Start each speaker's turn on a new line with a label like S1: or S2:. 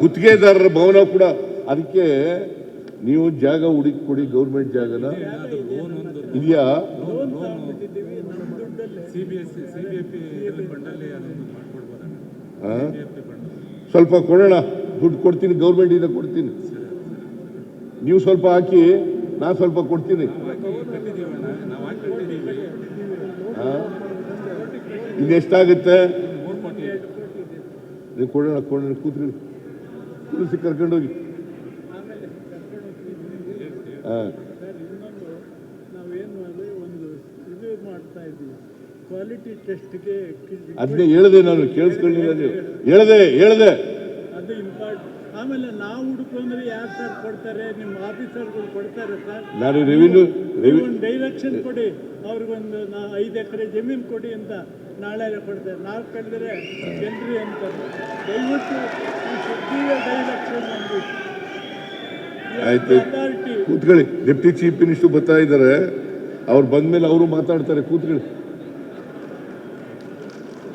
S1: ಗುತ್ತಿಗೆದಾರರ ಭವನ ಕೂಡ. ಅದಕ್ಕೆ ನೀವು ಜಾಗ ಹುಡುಕಿ ಕೊಡಿ, ಗೌರ್ಮೆಂಟ್ ಜಾಗನ. ಇದೆಯಾ ಸ್ವಲ್ಪ ಕೊಡೋಣ. ದುಡ್ಡು ಕೊಡ್ತೀನಿ ಗೌರ್ಮೆಂಟ್ ಇಂದ ಕೊಡ್ತೀನಿ. ನೀವು ಸ್ವಲ್ಪ ಹಾಕಿ, ನಾನು ಸ್ವಲ್ಪ ಕೊಡ್ತೀನಿ? ಇನ್ನೆಷ್ಟಾಗುತ್ತೆ? ನೀವು ಕೊಡೋಣ ಕೊಡೋಣ ಕೂತ್ರಿ ಕೂರಿಸಿ ಕರ್ಕೊಂಡೋಗಿ ಹಾಂ.
S2: ನಾವೇನು ಅಂದರೆ ಒಂದು ಇದು ಮಾಡ್ತಾ ಇದ್ದೀವಿ. ಕ್ವಾಲಿಟಿ ಟೆಸ್ಟ್ಗೆ
S1: ಅದನ್ನೇ ಹೇಳಿದೆ ನಾನು ಕೇಳಿಸ್ಕೊಂಡಿಲ್ಲ ನೀವು. ಹೇಳಿದೆ ಹೇಳಿದೆ.
S2: ಅದು ಇಂಪಾರ್ಟ್ ಆಮೇಲೆ ನಾವು ಹುಡುಕೊಂಡ್ರೆ ಯಾರು ಸರ್ ಕೊಡ್ತಾರೆ? ನಿಮ್ಮ ಆಫೀಸರ್ಗಳು ಕೊಡ್ತಾರೆ ಸರ್
S1: ನಾನು ರೆವಿನ್ಯೂ
S2: ಒಂದು ಡೈರೆಕ್ಷನ್ ಕೊಡಿ. ಅವ್ರಿಗೊಂದು ಐದು ಎಕರೆ ಜಮೀನು ಕೊಡಿ ಅಂತ ನಾಳೆ ಕೊಡ್ತಾರೆ. ನಾವು ಕಳೆದ್ರೆ ಜನರಿ ಅಂತ. ದಯವಿಟ್ಟು
S1: ಆಯ್ತು. ಕೂತ್ಕೊಳ್ಳಿ. ಡೆಪ್ಟಿ ಚೀಫ್ ಮಿನಿಸ್ಟರ್ ಬರ್ತಾ ಇದ್ದಾರೆ. ಅವ್ರು ಬಂದ್ಮೇಲೆ ಅವರು ಮಾತಾಡ್ತಾರೆ. ಕೂತ್ಕೊಳ್ಳಿ.